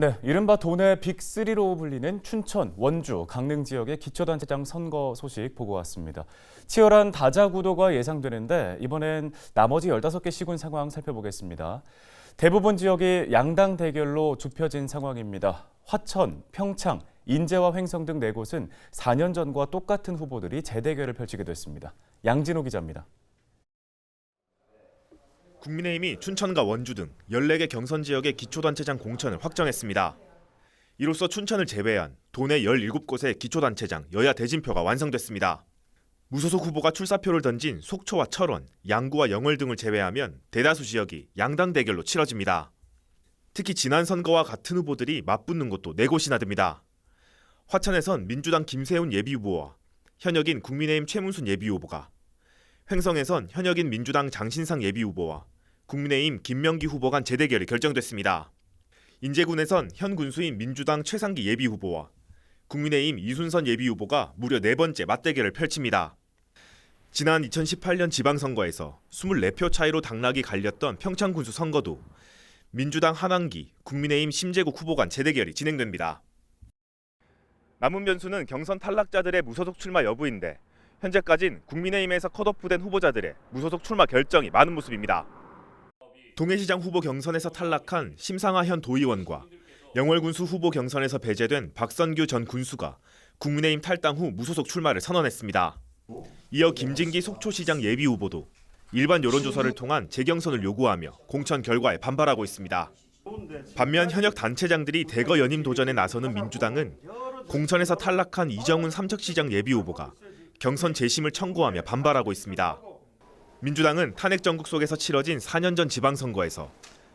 네, 이른바 돈의 빅3로 불리는 춘천, 원주, 강릉 지역의 기초단체장 선거 소식 보고 왔습니다. 치열한 다자 구도가 예상되는데 이번엔 나머지 15개 시군 상황 살펴보겠습니다. 대부분 지역이 양당 대결로 좁혀진 상황입니다. 화천, 평창, 인제와 횡성 등 네 곳은 4년 전과 똑같은 후보들이 재대결을 펼치게 됐습니다. 양진호 기자입니다. 국민의힘이 춘천과 원주 등 14개 경선 지역의 기초단체장 공천을 확정했습니다. 이로써 춘천을 제외한 도내 17곳의 기초단체장 여야 대진표가 완성됐습니다. 무소속 후보가 출사표를 던진 속초와 철원, 양구와 영월 등을 제외하면 대다수 지역이 양당 대결로 치러집니다. 특히 지난 선거와 같은 후보들이 맞붙는 곳도 4곳이나 됩니다. 화천에선 민주당 김세훈 예비후보와 현역인 국민의힘 최문순 예비후보가 횡성에선 현역인 민주당 장신상 예비후보와 국민의힘 김명기 후보 간 재대결이 결정됐습니다. 인제군에선 현 군수인 민주당 최상기 예비 후보와 국민의힘 이순선 예비 후보가 무려 네 번째 맞대결을 펼칩니다. 지난 2018년 지방선거에서 24표 차이로 당락이 갈렸던 평창 군수 선거도 민주당 한왕기, 국민의힘 심재국 후보 간 재대결이 진행됩니다. 남은 변수는 경선 탈락자들의 무소속 출마 여부인데 현재까진 국민의힘에서 컷오프된 후보자들의 무소속 출마 결정이 많은 모습입니다. 동해시장 후보 경선에서 탈락한 심상하 현 도의원과 영월군수 후보 경선에서 배제된 박선규 전 군수가 국민의힘 탈당 후 무소속 출마를 선언했습니다. 이어 김진기 속초시장 예비 후보도 일반 여론조사를 통한 재경선을 요구하며 공천 결과에 반발하고 있습니다. 반면 현역 단체장들이 대거 연임 도전에 나서는 민주당은 공천에서 탈락한 이정훈 삼척시장 예비 후보가 경선 재심을 청구하며 반발하고 있습니다. 민주당은 탄핵 정국 속에서 치러진 4년 전 지방선거에서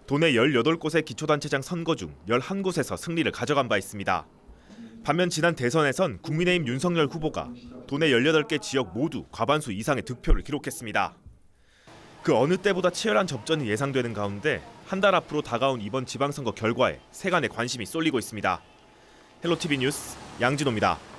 도내 18곳의 기초단체장 선거 중 11곳에서 승리를 가져간 바 있습니다. 반면 지난 대선에선 국민의힘 윤석열 후보가 도내 18개 지역 모두 과반수 이상의 득표를 기록했습니다. 그 어느 때보다 치열한 접전이 예상되는 가운데 한 달 앞으로 다가온 이번 지방선거 결과에 세간의 관심이 쏠리고 있습니다. 헬로티비 뉴스 양진호입니다.